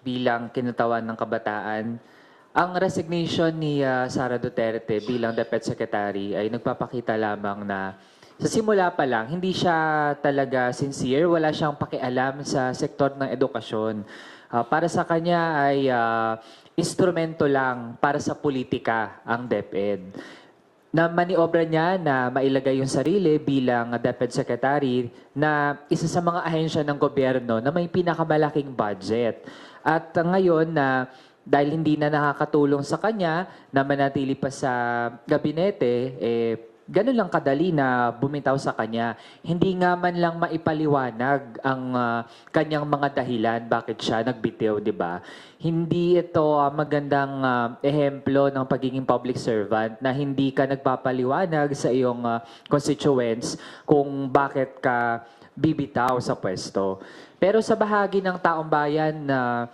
bilang kinutawan ng kabataan. Ang resignation ni ah, Sara Duterte bilang DepEd Secretary ay nagpapakita lamang na sa simula pa lang, hindi siya talaga sincere, wala siyang pakialam sa sektor ng edukasyon. Ah, para sa kanya ay ah, instrumento lang para sa politika ang DepEd na maniobra niya na mailagay yung sarili bilang DepEd Secretary na isa sa mga ahensya ng gobyerno na may pinakamalaking budget. At ngayon na dahil hindi na nakakatulong sa kanya na manatili pa sa gabinete, eh, ganun lang kadali na bumitaw sa kanya. Hindi nga man lang maipaliwanag ang ah, kanyang mga dahilan bakit siya nagbitiw, di ba? Hindi ito ah, magandang ah, ehemplo ng pagiging public servant na hindi ka nagpapaliwanag sa iyong ah, constituents kung bakit ka bibitaw sa pwesto. Pero sa bahagi ng taong bayan na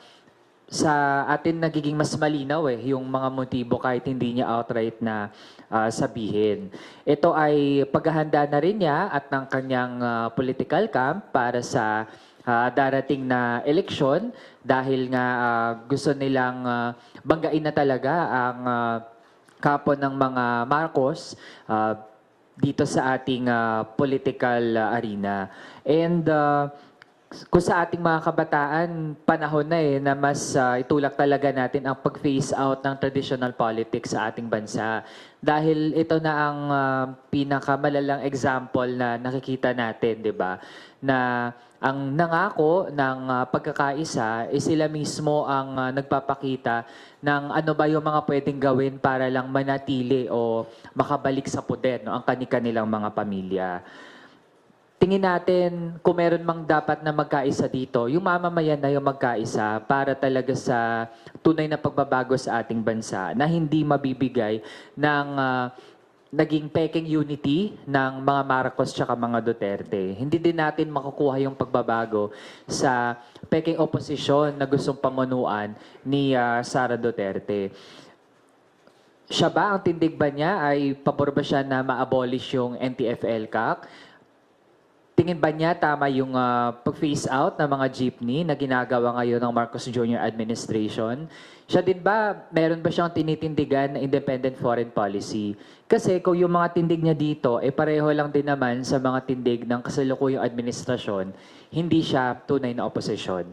sa atin nagiging mas malinaw eh yung mga motibo kahit hindi niya outright na ah, sabihin. Ito ay paghahanda na rin niya at ng kanyang ah, political camp para sa ah, darating na eleksyon dahil nga ah, gusto nilang ah, banggain na talaga ang ah, kapo ng mga Marcos ah, dito sa ating ah, political arena. And ah, kung sa ating mga kabataan, panahon na eh na mas ah, itulak talaga natin ang pag-phase out ng traditional politics sa ating bansa. Dahil ito na ang ah, pinakamalalang example na nakikita natin, di ba? Na ang nangako ng ah, pagkakaisa, eh sila mismo ang ah, nagpapakita ng ano ba yung mga pwedeng gawin para lang manatili o makabalik sa poder no, ang kani-kanilang mga pamilya tingin natin kung meron mang dapat na magkaisa dito, yung mamamayan na yung magkaisa para talaga sa tunay na pagbabago sa ating bansa na hindi mabibigay ng ah, naging peking unity ng mga Marcos tsaka mga Duterte. Hindi din natin makukuha yung pagbabago sa peking oposisyon na gustong pamunuan ni ah, Sara Duterte. Siya ba, ang tindig ba niya ay pabor ba siya na ma-abolish yung NTFL-CAC? Tingin ba niya tama yung ah, pag-phase out ng mga jeepney na ginagawa ngayon ng Marcos Jr. administration? Siya din ba, meron ba siyang tinitindigan na independent foreign policy? Kasi kung yung mga tindig niya dito, eh pareho lang din naman sa mga tindig ng kasalukuyang administrasyon, hindi siya tunay na oposisyon.